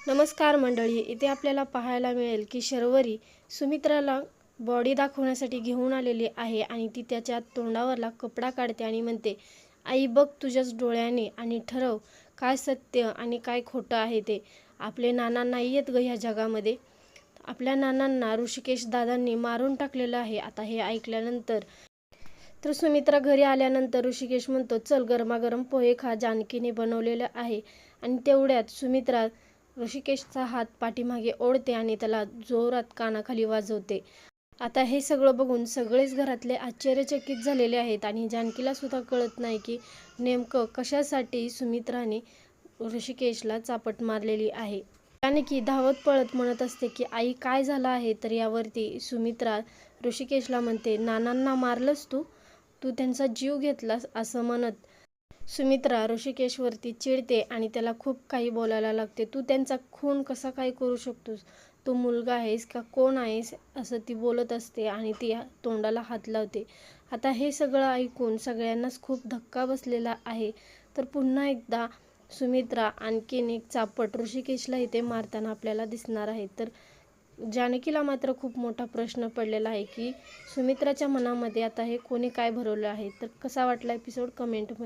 नमस्कार मंडळी इथे आपल्याला पाहायला मिळेल की शर्वरी सुमित्राला बॉडी दाखवण्यासाठी घेऊन आलेली आहे आणि ती त्याच्या तोंडावरला कपडा काढते आणि म्हणते आई बघ तुझ्याच डोळ्याने आणि ठरव काय सत्य आणि काय खोटं आहे ते. आपले नाना नाही आहेत ग ह्या जगामध्ये. आपल्या नानांना ऋषिकेश दादांनी मारून टाकलेलं आहे. आता हे ऐकल्यानंतर तर सुमित्रा घरी आल्यानंतर ऋषिकेश म्हणतो चल गरमागरम पोहे खा. जानकीने बनवलेलं आहे. आणि तेवढ्यात सुमित्रा ऋषिकेशचा हात पाठीमागे ओढते आणि त्याला जोरात कानाखाली वाजवते. आता हे सगळं बघून सगळेच घरातले आश्चर्यचकित झालेले आहेत आणि जानकीला सुद्धा कळत नाही की नेमकं कशासाठी सुमित्राने ऋषिकेशला चापट मारलेली आहे. जानकी धावत पळत म्हणत असते की आई काय झालं आहे? तर यावरती सुमित्रा ऋषिकेशला म्हणते नानांना मारलंस तू? तू त्यांचा जीव घेतलास? असं म्हणत सुमित्रा ऋषिकेशवरती चिडते आणि त्याला खूप काही बोलायला लागते. तू त्यांचा खून कसा काय करू शकतोस? तू मुलगा आहेस का? कोण आहेस? असं ती बोलत असते आणि ती तोंडाला हात लावते. आता हे सगळं ऐकून सगळ्यांनाच खूप धक्का बसलेला आहे. तर पुन्हा एकदा सुमित्रा आणखीन एक चापट ऋषिकेशला इथे मारताना आपल्याला दिसणार आहे. तर जानकीला मात्र खूप मोठा प्रश्न पडलेला आहे की सुमित्राच्या मनामध्ये आता हे कोणी काय भरवलं आहे? तर कसा वाटला एपिसोड कमेंटमध्ये